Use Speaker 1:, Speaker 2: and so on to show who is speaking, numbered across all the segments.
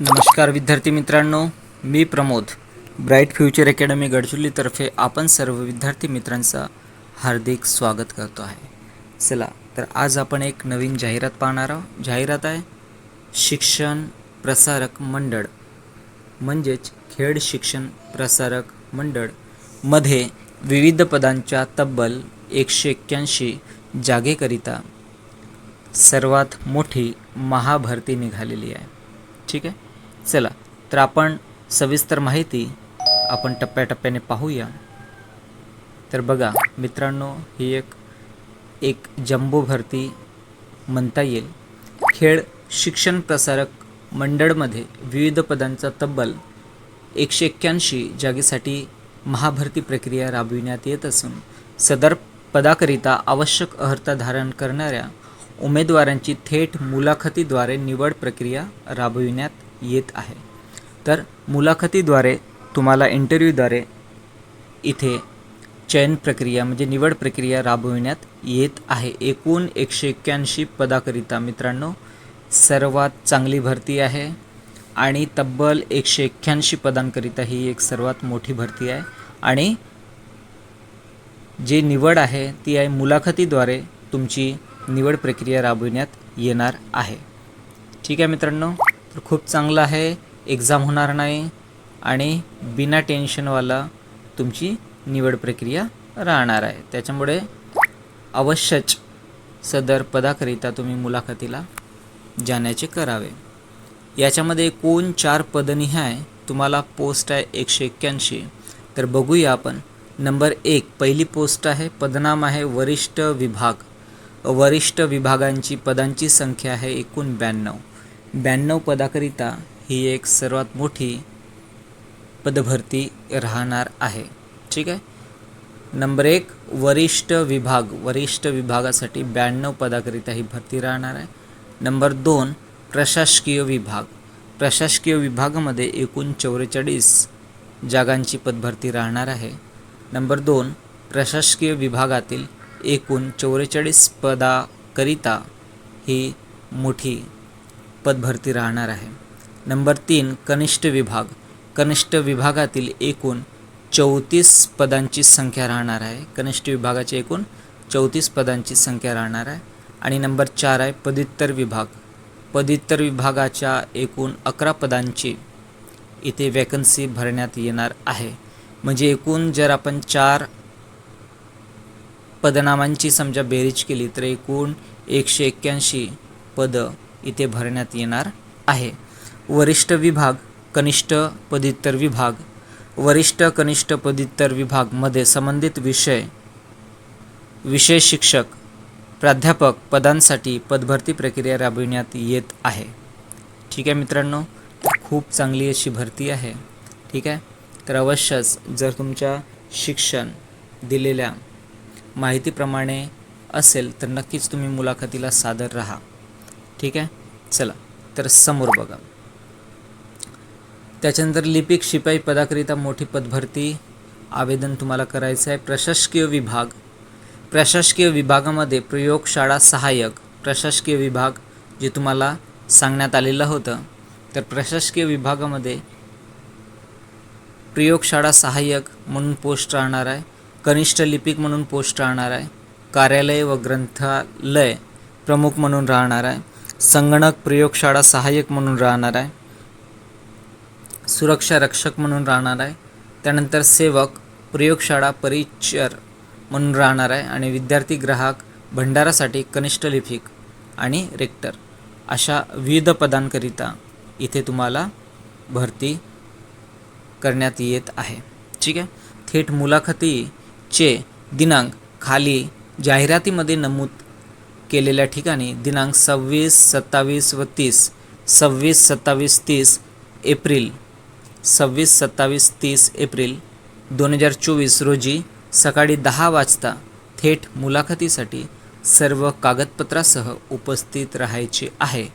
Speaker 1: नमस्कार विद्यार्थी मित्रांनो मी प्रमोद. ब्राईट फ्युचर अकॅडमी गडचिरोलीतर्फे आपण सर्व विद्यार्थी मित्रांचं हार्दिक स्वागत करतो आहे. चला तर आज आपण एक नवीन जाहिरात पाहणार आहोत. जाहिरात आहे शिक्षण प्रसारक मंडळ. म्हणजेच खेड शिक्षण प्रसारक मंडळमध्ये विविध पदांच्या तब्बल एकशे एक्क्याऐंशी जागेकरिता सर्वात मोठी महाभरती निघालेली आहे. ठीक आहे? चला तर आपण सविस्तर माहिती आपण टप्प्याटप्प्याने पाहूया. तर बघा मित्रांनो ही एक एक जम्बो भरती म्हणता येईल. खेळ शिक्षण प्रसारक मंडळमध्ये विविध पदांचा तब्बल एकशे एक्क्याऐंशी जागेसाठी महाभरती प्रक्रिया राबविण्यात येत असून सदर पदाकरिता आवश्यक अर्हता धारण करणाऱ्या उमेदवारांची थेट मुलाखतीद्वारे निवड प्रक्रिया राबविण्यात येत आहे. तर मुलाखतीद्वारे तुम्हाला इंटरव्ह्यूद्वारे इथे चयन प्रक्रिया म्हणजे निवड प्रक्रिया राबविण्यात येत आहे. एकूण एकशे एक्क्याऐंशी पदाकरिता मित्रांनो सर्वात चांगली भरती आहे आणि तब्बल एकशे एक्क्याऐंशी पदांकरिता ही एक सर्वात मोठी भरती आहे. आणि जी निवड आहे ती आहे मुलाखतीद्वारे तुमची निवड प्रक्रिया राबविण्यात येणार आहे. ठीक आहे मित्रांनो? तर खूप चांगलं आहे एक्झाम होणार नाही आणि बिना टेन्शनवाला तुमची निवड प्रक्रिया राहणार आहे. त्याच्यामुळे अवश्यच सदर पदाकरिता तुम्ही मुलाखतीला जाण्याचे करावे. याच्यामध्ये एकूण चार पदनिहाय तुम्हाला पोस्ट आहे एकशे एक्क्याऐंशी. तर बघूया आपण. नंबर एक पहिली पोस्ट आहे पदनाम आहे वरिष्ठ विभाग. वरिष्ठ विभागांची पदांची संख्या आहे एकूण ब्याण्णव. ब्याण्णव पदाकरिता ही एक सर्वात मोठी पदभरती राहणार आहे. ठीक आहे? नंबर एक वरिष्ठ विभाग. वरिष्ठ विभागासाठी ब्याण्णव पदाकरिता ही भरती राहणार आहे. नंबर दोन प्रशासकीय विभाग. प्रशासकीय विभागामध्ये एकूण चौवेचाळीस जागांची पदभरती राहणार आहे. नंबर दोन प्रशासकीय विभागातील एकूण चौवेचाळीस पदाकरिता ही मोठी पदभरती राहणार आहे. नंबर तीन कनिष्ठ विभाग. कनिष्ठ विभागातील एकूण चौतीस पदांची संख्या राहणार आहे. कनिष्ठ विभागाची एकूण चौतीस पदांची संख्या राहणार आहे. आणि नंबर चार आहे पदव्युत्तर विभाग. पदव्युत्तर विभागाच्या एकूण अकरा पदांची इथे वॅकन्सी भरण्यात येणार आहे. म्हणजे एकूण जर आपण चार पदनामांची समजा बेरीज केली तर एकूण एकशे एक्क्याऐंशी पदं इथे भरण्यात येणार आहे. वरिष्ठ विभाग कनिष्ठ पदव्युत्तर विभाग वरिष्ठ कनिष्ठ पदव्युत्तर विभागमध्ये संबंधित विषय विषय शिक्षक प्राध्यापक पदांसाठी पदभरती प्रक्रिया राबविण्यात येत आहे. ठीक आहे मित्रांनो खूप चांगली अशी भरती आहे. ठीक आहे? तर अवश्यच जर तुमच्या शिक्षण दिलेल्या माहितीप्रमाणे असेल तर नक्कीच तुम्ही मुलाखतीला सादर राहा. ठीक आहे? चला तर समोर बघा. त्याच्यानंतर लिपिक शिपाई पदाकरिता मोठी पदभरती आवेदन तुम्हाला करायचं आहे. प्रशासकीय विभाग. प्रशासकीय विभागामध्ये प्रयोगशाळा सहाय्यक प्रशासकीय विभाग जे तुम्हाला सांगण्यात आलेलं होतं तर प्रशासकीय विभागामध्ये प्रयोगशाळा सहाय्यक म्हणून पोस्ट राहणार आहे कनिष्ठ लिपिक म्हणून पोस्ट राहणार आहे कार्यालय व ग्रंथालय प्रमुख म्हणून राहणार आहे. संगणक प्रयोगशाळा सहाय्यक म्हणून राहणार आहे. सुरक्षा रक्षक म्हणून राहणार आहे. त्यानंतर सेवक प्रयोगशाळा परिचर म्हणून राहणार आहे आणि विद्यार्थी ग्राहक भंडारासाठी कनिष्ठ लिपिक आणि रेक्टर अशा विविध पदांकरिता इथे तुम्हाला भरती करण्यात येत आहे. ठीक आहे? थेट मुलाखतीचे दिनांक खाली जाहिरातीमध्ये नमूद केलेल्या ठिकाणी दिनांक सव्वीस सत्तावीस व तीस सव्वीस सत्तावीस तीस एप्रिल सव्वीस सत्तावीस तीस एप्रिल दोन हजार चोवीस रोजी सकाळी दहा वाजता थेट मुलाखतीसाठी सर्व कागदपत्रासह उपस्थित राहायचे आहे.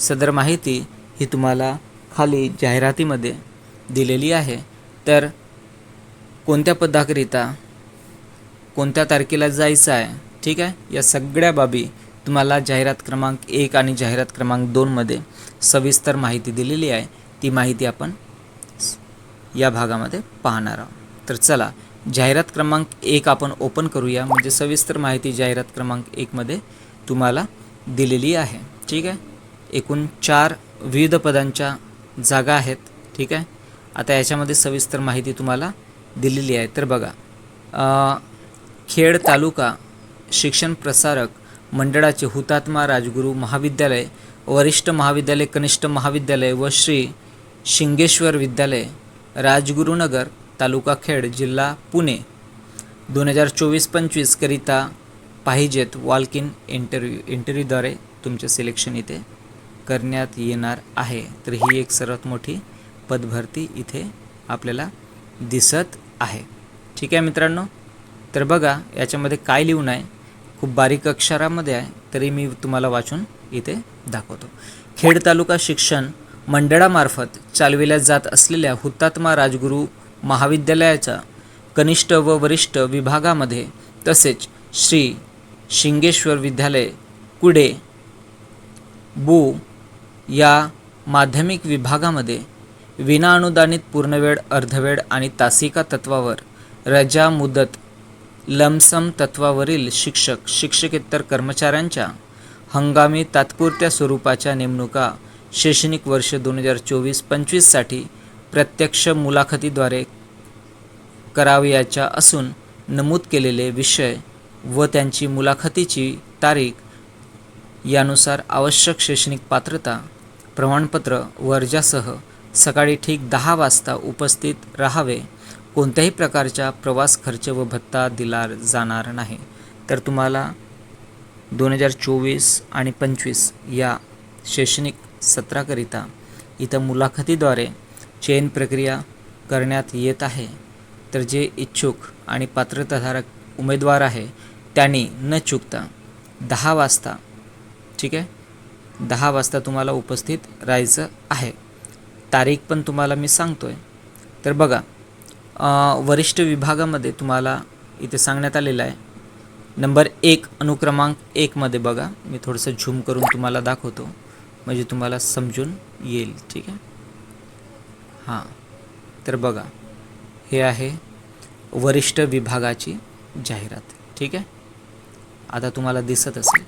Speaker 1: सदर माहिती ही तुम्हाला खाली जाहिरातीमध्ये दिलेली आहे. तर कोणत्या पदाकरिता कोणत्या तारखेला जायचं आहे? ठीक आहे? या सगळ्या बाबी तुम्हाला जाहिरात क्रमांक एक आणि जाहिरात क्रमांक दोनमध्ये सविस्तर माहिती दिलेली आहे. ती माहिती आपण या भागामध्ये पाहणार आहोत. तर चला जाहिरात क्रमांक एक आपण ओपन करूया. म्हणजे सविस्तर माहिती जाहिरात क्रमांक एकमध्ये तुम्हाला दिलेली आहे. ठीक आहे? एकूण चार विविध पदांच्या जागा आहेत. ठीक आहे? आता याच्यामध्ये सविस्तर माहिती तुम्हाला दिलेली आहे. तर बघा खेड तालुका शिक्षण प्रसारक मंडळाचे हुतात्मा राजगुरू महाविद्यालय वरिष्ठ महाविद्यालय कनिष्ठ महाविद्यालय व श्री शिंगेश्वर विद्यालय राजगुरुनगर तालुका खेड जिल्हा पुणे. दोन हजार चोवीस पंचवीसकरिता पाहिजेत वॉल्क इन इंटरव्ह्यू. इंटरव्ह्यूद्वारे तुमचे सिलेक्शन इथे करण्यात येणार आहे. तर ही एक सर्वात मोठी पदभरती इथे आपल्याला दिसत आहे. ठीक आहे मित्रांनो? तर बघा याच्यामध्ये काय लिहून आहे? खूप बारीक अक्षरामध्ये आहे तरी मी तुम्हाला वाचून इथे दाखवतो. खेड तालुका शिक्षण मंडळामार्फत चालविल्या जात असलेल्या हुतात्मा राजगुरू महाविद्यालयाच्या कनिष्ठ व वरिष्ठ विभागामध्ये तसेच श्री शिंगेश्वर विद्यालय कुडे बू या माध्यमिक विभागामध्ये विनाअनुदानित पूर्णवेळ अर्धवेळ आणि तासिका तत्वावर रजा मुदत लमसम तत्वावरील शिक्षक शिक्षकेतर कर्मचाऱ्यांच्या हंगामी तात्पुरत्या स्वरूपाच्या नेमणुका शैक्षणिक वर्ष दोन हजार चोवीस पंचवीससाठी प्रत्यक्ष मुलाखतीद्वारे करावयाच्या असून नमूद केलेले विषय व त्यांची मुलाखतीची तारीख यानुसार आवश्यक शैक्षणिक पात्रता प्रमाणपत्र वर्जासह सकाळी ठीक दहा वाजता उपस्थित राहावे. कोणत्याही प्रकारचा प्रवास खर्च व भत्ता दिला जाणार नाही. तर तुम्हाला दोन हजार चोवीस आणि पंचवीस या शैक्षणिक सत्राकरिता इथं मुलाखतीद्वारे चयन प्रक्रिया करण्यात येत आहे. तर जे इच्छुक आणि पात्रताधारक उमेदवार आहे त्यांनी न चुकता दहा वाजता ठीक आहे? दहा वाजता तुम्हाला उपस्थित राहायचं आहे. तारीख पण तुम्हाला मी सांगतो आहे तर बघा वरिष्ठ विभागामध्ये तुम्हाला इथे सांगण्यात आलेलं आहे. नंबर एक अनुक्रमांक एकमध्ये बघा. मी थोडंसं झूम करून तुम्हाला दाखवतो. म्हणजे तुम्हाला समजून येईल. ठीक आहे? हां. तर बघा. हे आहे वरिष्ठ विभागाची जाहिरात. ठीक आहे? आता तुम्हाला दिसत असेल.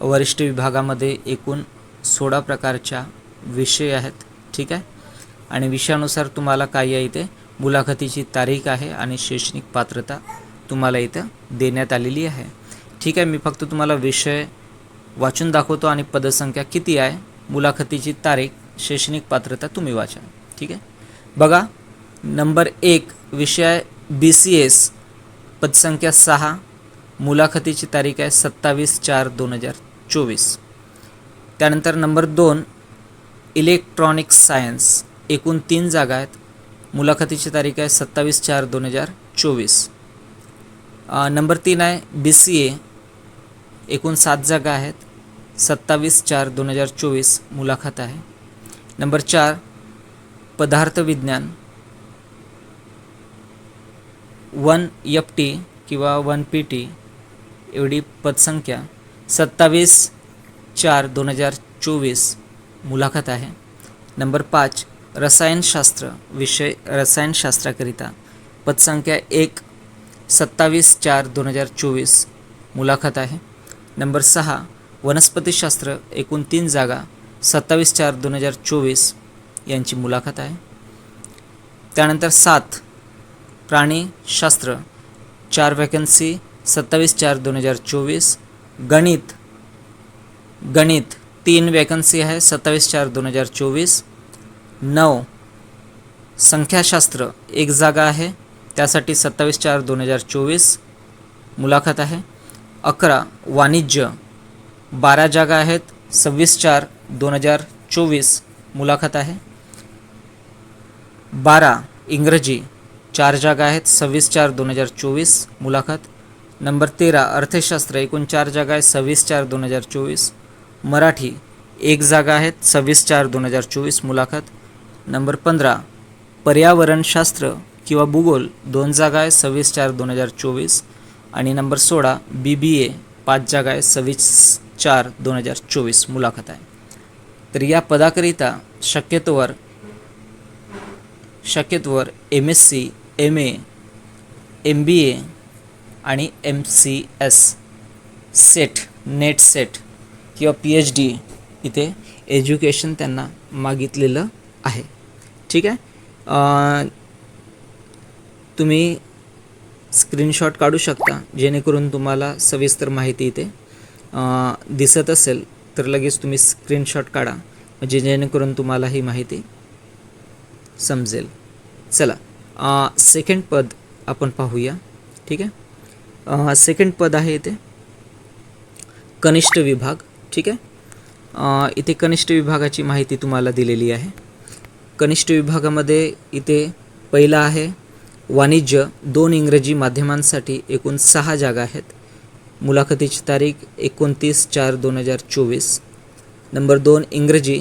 Speaker 1: वरिष्ठ विभागामध्ये एकूण सोळा प्रकारच्या विषय आहेत. ठीक आहे? आणि विषयानुसार तुम्हाला काय आहे इथे? मुलाखतीची तारीख आहे आणि शैक्षणिक पात्रता तुम्हाला इथं देण्यात आलेली आहे. ठीक आहे मी फक्त तुम्हाला विषय वाचून दाखवतो आणि पदसंख्या किती आहे मुलाखतीची तारीख शैक्षणिक पात्रता तुम्ही वाचा. ठीक आहे? बघा नंबर एक विषय बी सी एस पदसंख्या सहा मुलाखतीची तारीख आहे सत्तावीस चार दोन हजार चोवीस. त्यानंतर नंबर दोन इलेक्ट्रॉनिक्स सायन्स एकूण तीन जागा आहेत. मुलाखतीची तारीख आहे सत्तावीस चार दोन हजार चोवीस. नंबर तीन आहे बी सी ए एकूण सात जागा आहेत. सत्तावीस चार दोन हजार चोवीस मुलाखत आहे. नंबर चार पदार्थ विज्ञान. वन एफ टी किंवा वन पी टी एवढी पदसंख्या सत्तावीस चार दोन हजार चोवीस मुलाखत आहे. नंबर पाच रसायनशास्त्र विषय रसायनशास्त्राकरिता पदसंख्या एक सत्तावीस चार दोन हजार चोवीस मुलाखत आहे. नंबर सहा वनस्पतीशास्त्र एकूण तीन जागा सत्तावीस चार दोन हजार चोवीस यांची मुलाखत आहे. त्यानंतर सात प्राणीशास्त्र चार वॅकन्सी सत्तावीस चार दोन हजार चोवीस गणित गणित तीन वॅकन्सी आहे सत्तावीस चार दोन हजार चोवीस नऊ. संख्याशास्त्र एक जागा आहे. त्यासाठी सत्तावीस चार दोन हजार चोवीस. मुलाखत आहे. अकरा वाणिज्य. बारा जागा आहेत. सव्वीस चार दोन हजार चोवीस. मुलाखत आहे. बारा इंग्रजी. चार जागा आहेत. सव्वीस चार दोन हजार चोवीस. मुलाखत. नंबर तेरा अर्थशास्त्र. एकूण चार जागा आहेत. सव्वीस चार दोन हजार चोवीस. मराठी. एक जागा आहेत. सव्वीस चार दोन हजार चोवीस. मुलाखत. नंबर पंधरा पर्यावरणशास्त्र किंवा भूगोल दोन जागा आहे सव्वीस चार दोन हजार चोवीस. आणि नंबर सोळा बी बी ए पाच जागा आहे सव्वीस चार दोन हजार चोवीस. मुलाखत आहे. तर या पदाकरिता शक्यतोवर शक्यतोवर M S C M A M B A आणि M C S set net set किंवा पी एच डी इथे एज्युकेशन त्यांना मागितलेलं आहे. ठीक आहे? तुम्ही स्क्रीनशॉट काढू शकता जेणेकरून तुम्हाला सविस्तर माहिती इथे दिसत असेल तर लगेच तुम्ही स्क्रीनशॉट काढा म्हणजे जेणेकरून तुम्हाला ही माहिती समजेल. चला सेकंड पद आपण पाहूया ठीक आहे? सेकंड पद आहे इथे कनिष्ठ विभाग ठीक आहे? इथे कनिष्ठ विभागाची माहिती तुम्हाला दिलेली आहे. कनिष्ठ विभागामध्ये इथे पहिला आहे. वाणिज्य दोन इंग्रजी माध्यमांसाठी एकूण सहा जागा आहेत. मुलाखतीची तारीख एकोणतीस चार दोन हजार चोवीस. नंबर दोन इंग्रजी.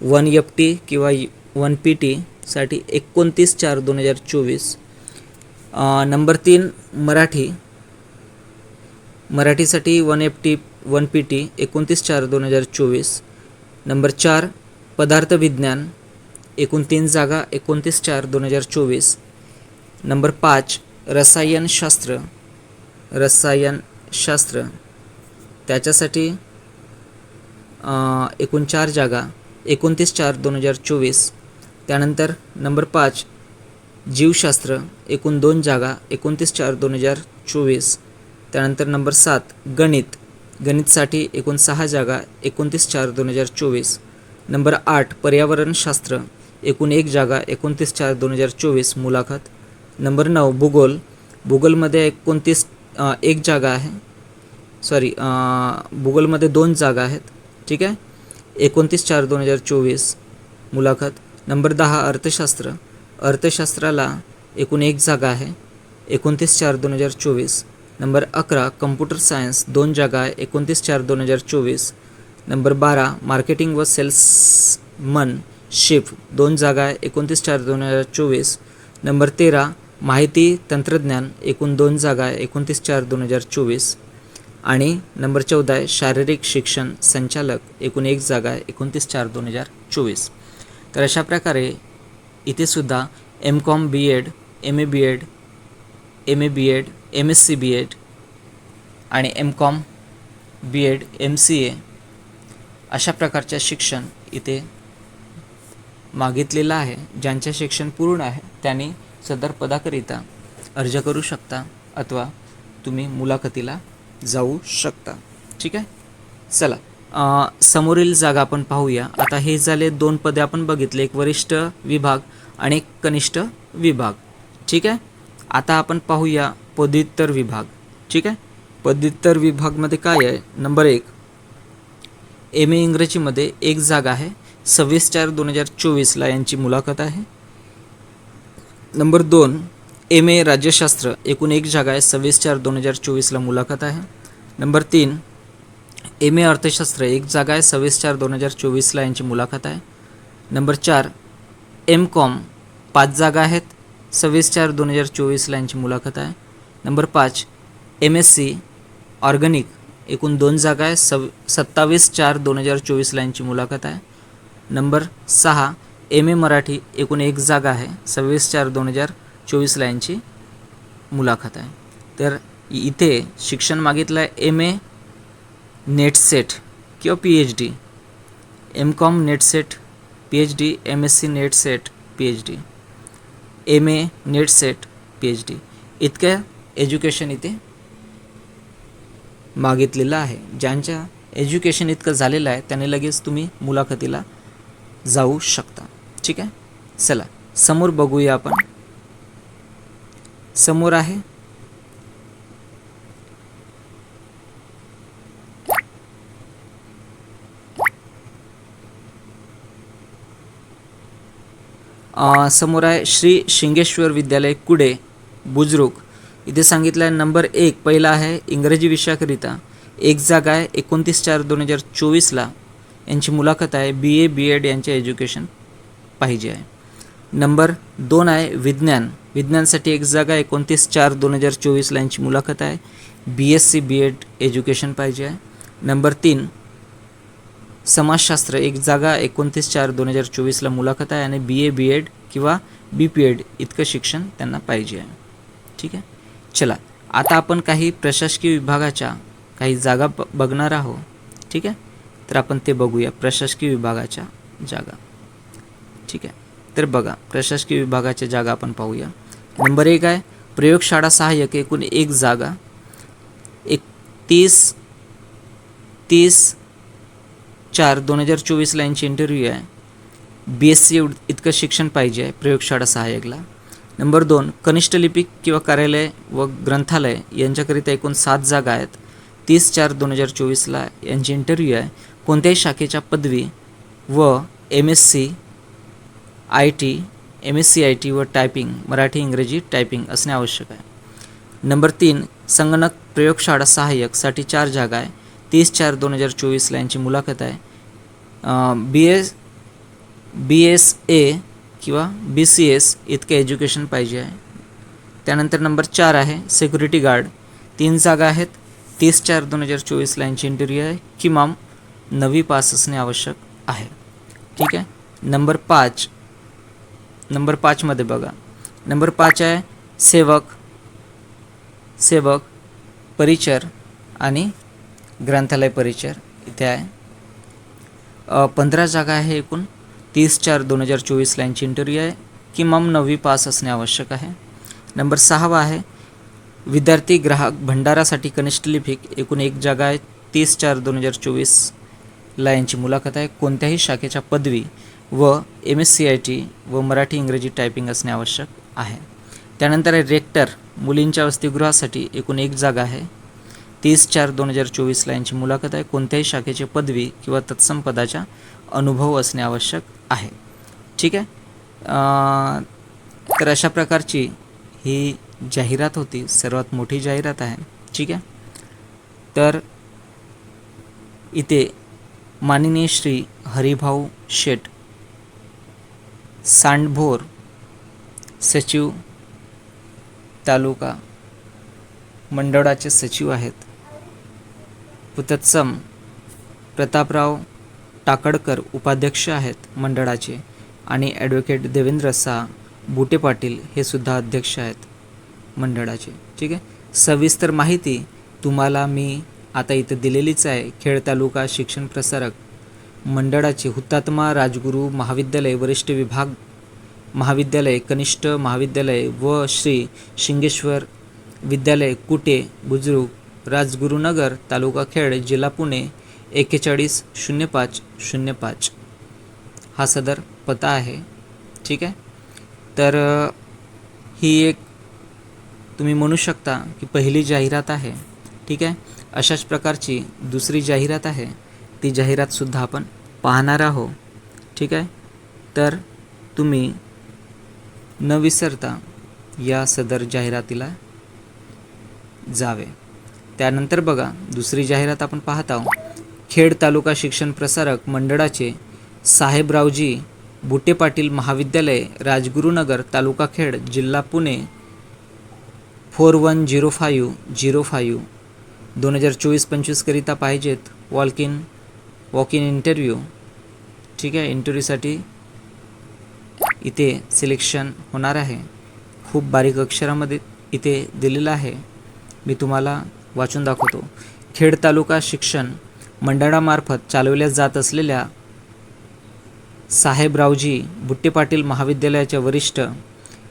Speaker 1: वन एफ टी किंवा वन पी टीसाठी एकोणतीस चार दोन हजार चोवीस. नंबर तीन मराठी. मराठीसाठी one F T one P T एकोणतीस चार दोन हजार चोवीस. नंबर चार पदार्थ विज्ञान एकूण तीन जागा एकोणतीस चार दोन हजार चोवीस. नंबर पाच रसायनशास्त्र. रसायनशास्त्र. त्याच्यासाठी एकूण चार जागा एकोणतीस चार दोन हजार चोवीस. त्यानंतर नंबर पाच जीवशास्त्र. एकूण दोन जागा एकोणतीस चार दोन हजार चोवीस. त्यानंतर नंबर सात गणित. गणितसाठी एकूण सहा जागा एकोणतीस चार दोन हजार चोवीस. नंबर आठ पर्यावरणशास्त्र एकूण एक जागा एकोणतीस चार दोन हजार चोवीस मुलाखत. नंबर नऊ भूगोल. भूगोलमध्ये एकोणतीस एक जागा आहे. सॉरी भूगोलमध्ये दोन जागा आहेत. ठीक आहे? एकोणतीस चार दोन हजार चोवीस मुलाखत. नंबर दहा अर्थशास्त्र. अर्थशास्त्राला एकूण एक जागा आहे. एकोणतीस चार दोन हजार चोवीस. नंबर अकरा कम्प्युटर सायन्स दोन जागा आहे. एकोणतीस चार दोन हजार चोवीस. नंबर बारा मार्केटिंग व सेल्स मन दोन जागा एकोणतीस चार दोन हजार चोवीस. नंबर तेरा माहिती तंत्रज्ञान एकूण दोन जागा एकोणतीस चार दोन हजार चोवीस. आणि नंबर चौदा आहे शारीरिक शिक्षण संचालक एकूण एक जागा एकोणतीस चार दोन हजार चोवीस. तर अशा प्रकारे इथेसुद्धा M com B Ed M A B Ed M A B Ed M S C B Ed आणि M com B Ed M C A अशा प्रकारच्या शिक्षण इथे मागितलेलं आहे. ज्यांचे शिक्षण पूर्ण आहे त्यांनी सदर पदाकरिता अर्ज करू शकता अथवा तुम्ही मुलाखतीला जाऊ शकता. ठीक आहे? चला. समोरील जागा आपण पाहूया. आता हे झाले दोन पदे आपण बघितले. एक वरिष्ठ विभाग आणि एक कनिष्ठ विभाग. ठीक आहे? आता आपण पाहूया पदव्युत्तर विभाग. ठीक आहे? पदव्युत्तर विभागमध्ये काय आहे? नंबर एक. एम ए इंग्रजीमध्ये एक जागा आहे सव्वीस चार दोन हजार चोवीसला यांची मुलाखत आहे. नंबर दोन एम ए राज्यशास्त्र एकूण एक जागा आहे सव्वीस चार दोन हजार चोवीसला मुलाखत आहे. नंबर तीन एम ए अर्थशास्त्र एक जागा आहे सव्वीस चार दोन हजार चोवीसला यांची मुलाखत आहे. नंबर चार एम कॉम पाच जागा आहेत सव्वीस चार दोन हजार चोवीसला यांची मुलाखत आहे. नंबर पाच एम एस सी ऑर्गॅनिक एकूण दोन जागा आहे सव सत्तावीस चार दोन हजार चोवीसला यांची मुलाखत आहे. नंबर सहा एम ए मराठी एकूण एक जागा आहे. सव्वीस चार दोन हजार चोवीसला यांची मुलाखत आहे. तर इथे शिक्षण मागितलं आहे एम ए नेट सेट किंवा P H D M com net set P H D M S C net set P H D M A net set P H D इतकं एज्युकेशन इथे मागितलेलं आहे. ज्यांच्या एज्युकेशन इतकं झालेलं आहे त्याने लगेच तुम्ही मुलाखतीला जाऊ शकता. ठीक आहे? चला समोर बघूया आपण. समोर आहे. समोर आहे श्री शिंगेश्वर विद्यालय कुडे बुजरुक इथे सांगितलं आहे नंबर एक पहिला आहे इंग्रजी विषयाकरिता. एक जागा आहे एकोणतीस चार दोन हजार चोवीसला यांची मुलाखत आहे बी ए बी एड यांचे एज्युकेशन पाहिजे आहे. नंबर दोन आहे विज्ञान. विज्ञानसाठी एक जागा एकोणतीस चार दोन हजार चोवीसला यांची मुलाखत आहे. B S C B Ed education पाहिजे आहे. नंबर तीन समाजशास्त्र. एक जागा एकोणतीस चार दोन हजार चोवीसला मुलाखत आहे आणि बी ए बी एड किंवा बी पी एड इतकं शिक्षण त्यांना पाहिजे आहे. ठीक आहे? चला आता आपण काही प्रशासकीय विभागाच्या काही जागा ब बघणार आहोत ठीक आहे? तर आपण ते बघूया प्रशासकीय विभागाच्या जागा. ठीक आहे? तर बघा प्रशासकीय विभागाच्या जागा आपण पाहूया. नंबर एक आहे प्रयोगशाळा सहाय्यक एकूण एक जागा. एक तीस तीस चार दोन हजार चोवीसला यांची इंटरव्ह्यू आहे. बी एस सी इतकं शिक्षण पाहिजे आहे प्रयोगशाळा सहाय्यकला. नंबर दोन कनिष्ठ लिपिक किंवा कार्यालय व ग्रंथालय यांच्याकरिता एकूण सात जागा आहेत. तीस चार दोन हजार चोवीसला यांची इंटरव्ह्यू आहे. कोणत्याही शाखेच्या पदवी व M S C I T M S C I T व टायपिंग मराठी इंग्रजी टायपिंग असणे आवश्यक आहे. नंबर तीन संगणक प्रयोगशाळा सहाय्यकसाठी चार जागा आहे. तीस चार दोन हजार चोवीसला यांची मुलाखत आहे. B S B S A किंवा बी सी एस इतकं एज्युकेशन पाहिजे आहे. त्यानंतर नंबर चार आहे सिक्युरिटी गार्ड तीन जागा आहेत तीस चार दोन हजार चोवीसला यांची इंटरव्ह्यू आहे. किमान नवी पास असणे आवश्यक आहे. ठीक आहे? नंबर पाच. नंबर पाचमध्ये बघा. नंबर पाच आहे सेवक. सेवक परिचर आणि ग्रंथालय परिचर. इथे आहे. पंधरा जागा आहे एकूण. तीस चार दोन हजार चोवीसला यांची इंटरव्ह्यू आहे. किमान नववी पास असणे आवश्यक आहे. नंबर सहावा आहे विद्यार्थी ग्राहक भंडारासाठी कनिष्ठ लिपिक एकूण एक जागा आहे. तीस चार दोन हजार चोवीसला यांची मुलाखत आहे. कोणत्याही शाखेच्या पदवी व M S C I T व मराठी इंग्रजी टायपिंग असणे आवश्यक आहे. त्यानंतर आहे रेक्टर मुलींच्या वसतिगृहासाठी एकूण एक जागा आहे. तीस चार दोन हजार चोवीसला यांची मुलाखत आहे. कोणत्याही शाखेची पदवी किंवा तत्सम पदाच्या अनुभव असणे आवश्यक आहे. ठीक आहे? तर अशा प्रकारची ही जाहिरात होती सर्वात मोठी जाहिरात आहे. ठीक आहे? तर इथे माननीय श्री हरिभाऊ शेठ सांडभोर सचिव तालुका मंडळाचे सचिव आहेत. पुतत्सम प्रतापराव टाकडकर उपाध्यक्ष आहेत मंडळाचे आणि ॲडव्होकेट देवेंद्र सा बुटे पाटील हे सुद्धा अध्यक्ष आहेत मंडळाचे. ठीक आहे? सविस्तर माहिती तुम्हाला मी आता इथं दिलेलीच आहे. खेड तालुका शिक्षण प्रसारक मंडळाचे हुतात्मा राजगुरू महाविद्यालय वरिष्ठ विभाग महाविद्यालय कनिष्ठ महाविद्यालय व श्री शिंगेश्वर विद्यालय कुटे बुजुर्ग राजगुरुनगर तालुका खेड जिल्हा पुणे एक्केचाळीस शून्य पाच शून्य पाच. हा सदर पत्ता आहे. ठीक आहे? तर ही एक तुम्ही म्हणू शकता की पहिली जाहिरात आहे. ठीक आहे? अशाच प्रकारची दुसरी जाहिरात आहे. ती जाहिरातसुद्धा आपण पाहणार आहोत ठीक आहे? तर तुम्ही न विसरता या सदर जाहिरातीला जावे. त्यानंतर बघा दुसरी जाहिरात आपण पाहत आहोत. खेड तालुका शिक्षण प्रसारक मंडळाचे साहेबरावजी बुटे पाटील महाविद्यालय राजगुरुनगर तालुका खेड जिल्हा Pune four one zero five zero five. दोन हजार चोवीस पंचवीसकरिता पाहिजेत walk in walk in interview ठीक आहे इंटरव्ह्यूसाठी इथे सिलेक्शन होणार आहे. खूप बारीक अक्षरामध्ये इथे दिलेलं आहे. मी तुम्हाला वाचून दाखवतो. खेड तालुका शिक्षण मंडळामार्फत चालवल्या जात असलेल्या साहेबरावजी बुट्टे पाटील महाविद्यालयाच्या वरिष्ठ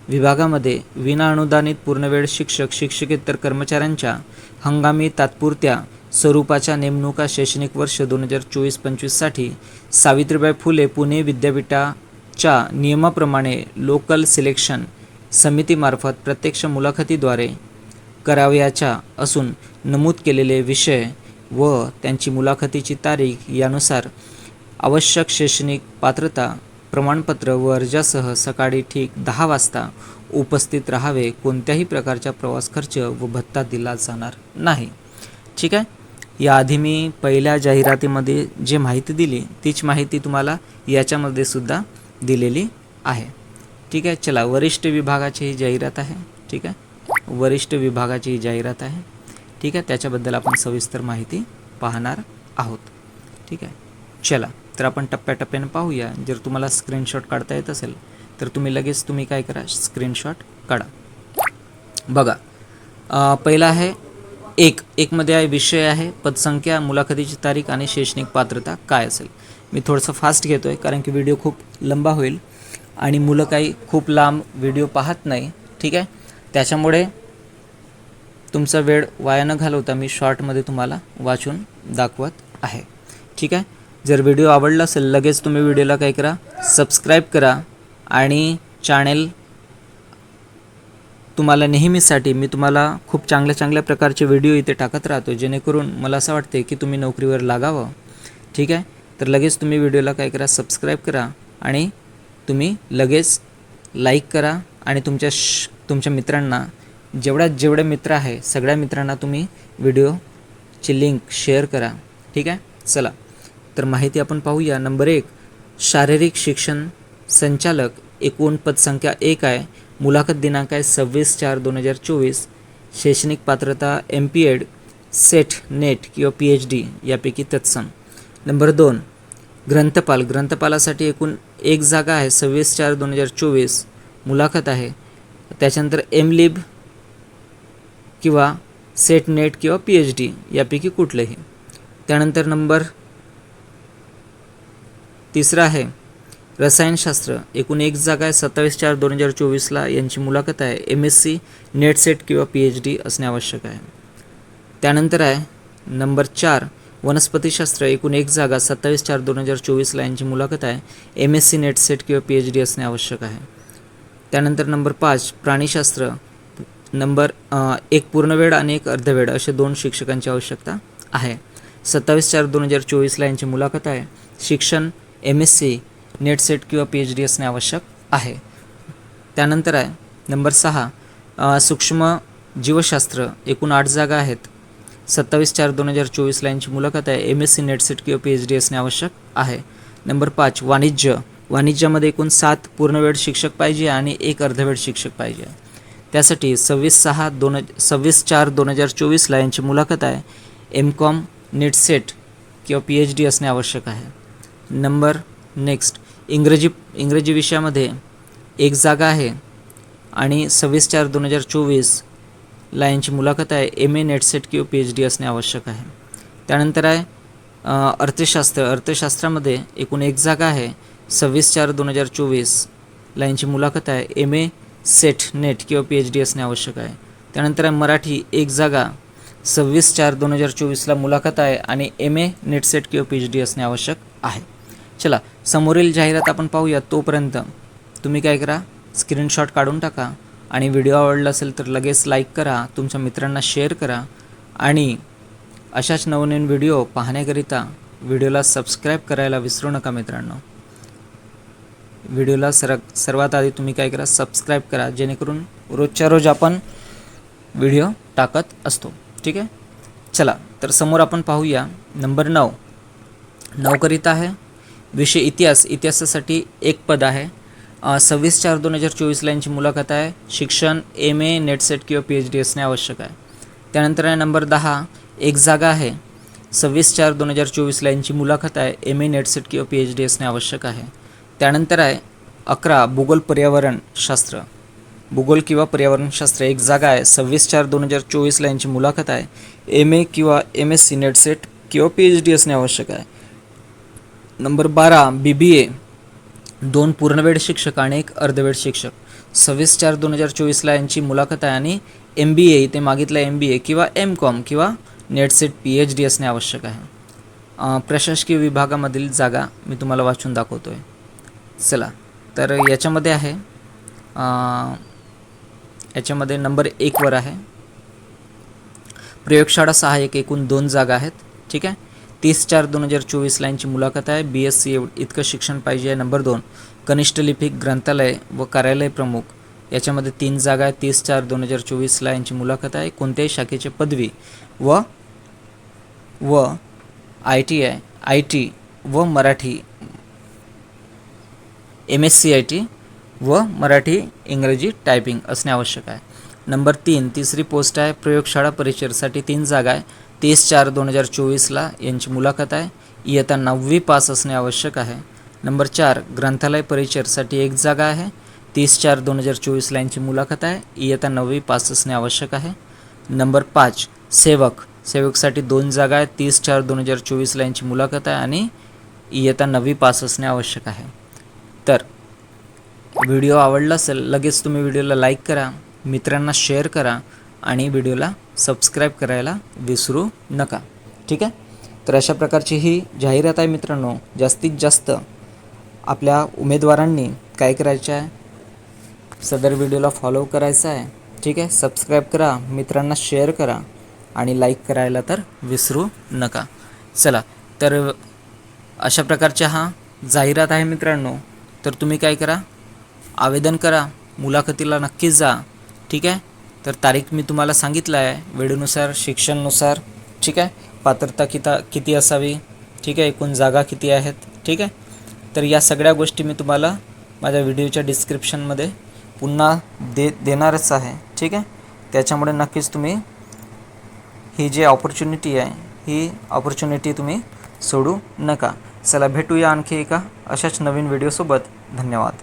Speaker 1: विभागामध्ये विनाअनुदानित पूर्णवेळ शिक्षक शिक्षकेतर कर्मचाऱ्यांच्या हंगामी तात्पुरत्या स्वरूपाच्या नेमणुका शैक्षणिक वर्ष दोन हजार चोवीस पंचवीससाठी सावित्रीबाई फुले पुणे विद्यापीठाच्या नियमाप्रमाणे लोकल सिलेक्शन समितीमार्फत प्रत्यक्ष मुलाखतीद्वारे करावयाच्या असून नमूद केलेले विषय व त्यांची मुलाखतीची तारीख यानुसार आवश्यक शैक्षणिक पात्रता प्रमाणपत्र व अर्जासह सकाळी ठीक दहा वाजता उपस्थित राहावे. कोणत्याही प्रकारचा प्रवास खर्च व भत्ता दिला जाणार नाही. ठीक आहे? याआधी मी पहिल्या जाहिरातीमध्ये जे माहिती दिली तीच माहिती तुम्हाला याच्यामध्ये सुद्धा दिलेली आहे. ठीक आहे? चला वरिष्ठ विभागाची ही जाहिरात आहे. ठीक आहे? वरिष्ठ विभागाची ही जाहिरात आहे. ठीक आहे? त्याच्याबद्दल आपण सविस्तर माहिती पाहणार आहोत. ठीक आहे? चला तर आपण टप्प्याटप्प्याने पाहूया. जर तुम्हाला स्क्रीनशॉट काढता येत असेल तर तुम्ही लगेच तुम्ही काय करा? स्क्रीनशॉट काढा. बघा पहिला आहे एक. एकमध्ये आहे विषय आहे पदसंख्या मुलाखतीची तारीख आणि शैक्षणिक पात्रता काय असेल? मी थोडंसं फास्ट घेतो आहे कारण की व्हिडिओ खूप लंबा होईल आणि मुलं काही खूप लांब व्हिडिओ पाहत नाही. ठीक आहे? त्याच्यामुळे तुमचा वेळ वाया न घालवता मी शॉर्टमध्ये तुम्हाला वाचून दाखवत आहे. ठीक आहे? जर व्हिडिओ आवडला असेल लगेच तुम्ही व्हिडिओला काय करा सबस्क्राईब करा आणि चॅनेल तुम्हाला नेहमीसाठी मी तुम्हाला खूप चांगल्या चांगल्या प्रकारचे व्हिडिओ इथे टाकत राहतो जेणेकरून मला असं वाटते की तुम्ही नोकरीवर लागावं. ठीक आहे? तर लगेच तुम्ही व्हिडिओला काय करा सबस्क्राईब करा आणि तुम्ही लगेच लाईक करा आणि तुमच्या श तुमच्या मित्रांना जेवढ्या जेवढे मित्र आहे सगळ्या मित्रांना तुम्ही व्हिडिओची लिंक शेअर करा. ठीक आहे? चला. तर माहिती आपण पाहूया. नंबर एक शारीरिक शिक्षण संचालक एकूण पदसंख्या एक आहे. मुलाखत दिनांक आहे सव्वीस चार दोन हजार चोवीस. शैक्षणिक पात्रता M P Ed set net किंवा पी एच डी यापैकी तत्सम. नंबर दोन ग्रंथपाल. ग्रंथपालासाठी एकूण एक जागा आहे. सव्वीस चार दोन हजार चोवीस. मुलाखत आहे. त्याच्यानंतर एम लिब किंवा सेट नेट किंवा पी एच डी यापैकी कुठलेही. त्यानंतर नंबर तिसरा आहे रसायनशास्त्र. एकूण एक जागा आहे सत्तावीस चार दोन हजार चोवीसला. यांची मुलाखत आहे. M S C net set किंवा पी एच डी असणे आवश्यक आहे. त्यानंतर आहे नंबर चार वनस्पतीशास्त्र. एकूण एक जागा सत्तावीस चार दोन हजार चोवीसला. यांची मुलाखत आहे. M S C net set किंवा पी एच डी असणे आवश्यक आहे. त्यानंतर नंबर पाच प्राणीशास्त्र. नंबर एक एक पूर्णवेळ आणि एक अर्धवेळ असे दोन शिक्षकांची आवश्यकता आहे. सत्तावीस चार दोन हजार चोवीसला यांची मुलाखत आहे. शिक्षण M S C net set किंवा पी एच डी असणे आवश्यक आहे. त्यानंतर आहे नंबर सहा सूक्ष्म जीवशास्त्र एकूण आठ जागा आहेत. सत्तावीस चार दोन हजार चोवीसला यांची मुलाखत आहे. M S C net set किंवा पी एच डी असणे आवश्यक आहे. नंबर पाच वाणिज्य. वाणिज्यामध्ये एकूण सात पूर्णवेळ शिक्षक पाहिजे आणि एक अर्धवेळ शिक्षक पाहिजे. त्यासाठी सव्वीस सहा दोन सव्वीस चार दोन हजार चोवीसला यांची मुलाखत आहे. एम कॉम नेट सेट किंवा पी एच डी असणे आवश्यक आहे. Number next. इंग्रजी इंग्रजी विषयामध्ये एक जागा आहे आणि सव्वीस चार दोन हजार चोवीसला यांची मुलाखत आहे. एम ए नेट सेट किंवा पी एच डी असणे आवश्यक आहे. त्यानंतर आहे अर्थशास्त्र. अर्थशास्त्रामध्ये एकूण एक जागा आहे. सव्वीस चार दोन हजार चोवीसला यांची मुलाखत आहे. एम ए सेट नेट किंवा पी एच डी असणे आवश्यक आहे. त्यानंतर आहे मराठी एक जागा. सव्वीस चार दोन हजार चोवीसला मुलाखत आहे आणि एम ए नेट सेट किंवा पी एच डी असणे आवश्यक आहे. चला समोरील जाहिरात आपण पाहूया तोपर्यंत. तुम्ही काय करा? स्क्रीनशॉट काढून टाका आणि व्हिडिओ आवडला असेल तर लगेच लाईक करा तुमच्या मित्रांना शेअर करा आणि अशाच नवनवीन व्हिडिओ पाहण्याकरिता व्हिडिओला सबस्क्राईब करायला विसरू नका मित्रांनो. व्हिडिओला सर सर्वात आधी तुम्ही काय करा सबस्क्राईब करा जेणेकरून रोजच्या रोज आपण व्हिडिओ टाकत असतो. ठीक आहे? चला तर समोर आपण पाहूया. नंबर नऊ. नौकरीता आहे. विषय इतिहास. इतिहासासाठी एक पद आहे. सव्वीस चार दोन हजार चोवीसला यांची मुलाखत आहे. शिक्षण एम ए नेटसेट किंवा पी एच डी असणे आवश्यक आहे. त्यानंतर आहे नंबर दहा. एक जागा आहे. सव्वीस चार दोन हजार चोवीसला यांची मुलाखत आहे. एम ए नेटसेट किंवा पी एच डी असणे आवश्यक आहे. त्यानंतर आहे अकरा भूगोल पर्यावरणशास्त्र भूगोल किंवा पर्यावरणशास्त्र एक जागा आहे. सव्वीस चार दोन हजार चोवीसला यांची मुलाखत आहे. एम ए किंवा M S C net set किंवा पी एच डी असणे आवश्यक आहे. नंबर बारा बी बी ए दोन पूर्णवेळ शिक्षक आणि एक अर्धवेळ शिक्षक. सव्वीस चार दोन हजार चोवीसला यांची मुलाखत आहे आणि एम बी ए इथे मागितलं एम बी ए किंवा एम कॉम किंवा net set P H D असणे आवश्यक आहे. प्रशासकीय विभागामधील जागा मी तुम्हाला वाचून दाखवतो आहे चला. तर याच्यामध्ये आहे याच्यामध्ये नंबर एकवर आहे. प्रयोगशाळा सहाय्यक एकूण दोन जागा आहेत. ठीक आहे? तीस चार दोन हजार चोवीस लाईनची मुलाखत आहे. बी एस सी इतकं शिक्षण पाहिजे आहे. नंबर दोन कनिष्ठ लिपिक ग्रंथालय व कार्यालय प्रमुख. याच्यामध्ये तीन जागा आहे तीस चार दोन हजार चोवीसला यांची मुलाखत आहे. कोणत्याही शाखेची पदवी व व I T I I T व Marathi M S C I T व मराठी इंग्रजी टायपिंग असणे आवश्यक आहे. नंबर तीन तिसरी पोस्ट आहे. प्रयोगशाळा परिचरसाठी तीन जागा आहे. तीस चार दोन हजार चोवीसला यांची मुलाखत आहे. इयत्ता नववी पास असणे आवश्यक आहे. नंबर चार ग्रंथालय परिचरसाठी एक जागा आहे. तीस चार दोन हजार चोवीसला यांची मुलाखत आहे. इयत्ता नववी पास असणे आवश्यक आहे. नंबर पाच सेवक. सेवकसाठी दोन जागा आहे तीस चार दोन हजार चोवीसला यांची मुलाखत आहे आणि इयत्ता नववी पास असणे आवश्यक आहे. तर व्हिडिओ आवडला असेल लगेच तुम्ही व्हिडिओला लाईक करा मित्रांना शेअर करा आणि व्हिडिओला सबस्क्राईब करायला विसरू नका. ठीक आहे? तर अशा प्रकारची ही जाहिरात आहे मित्रांनो जास्तीत जास्त आपल्या उमेदवारांनी काय करायचं आहे? सदर व्हिडिओला फॉलो करायचं आहे. ठीक आहे? सबस्क्राईब करा मित्रांना शेअर करा आणि लाईक करायला तर विसरू नका. चला तर अशा प्रकारच्या हा जाहिरात आहे मित्रांनो. तर तुम्ही काय करा? आवेदन करा. मुलाखतीला नक्कीच जा. ठीक आहे? तर तारीख मी तुम्हाला सांगितलं आहे. वेळेनुसार शिक्षणनुसार. ठीक आहे? पात्रता किता किती असावी? ठीक आहे? एकूण जागा किती आहेत? ठीक आहे? तर या सगळ्या गोष्टी मी तुम्हाला माझ्या व्हिडिओच्या डिस्क्रिप्शनमध्ये पुन्हा दे देणारच आहे. ठीक आहे? त्याच्यामुळे नक्कीच तुम्ही ही जी ऑपॉर्च्युनिटी आहे ही ऑपॉर्च्युनिटी तुम्ही सोडू नका. चला भेटूया आणखी एका अशाच नवीन व्हिडिओसोबत धन्यवाद.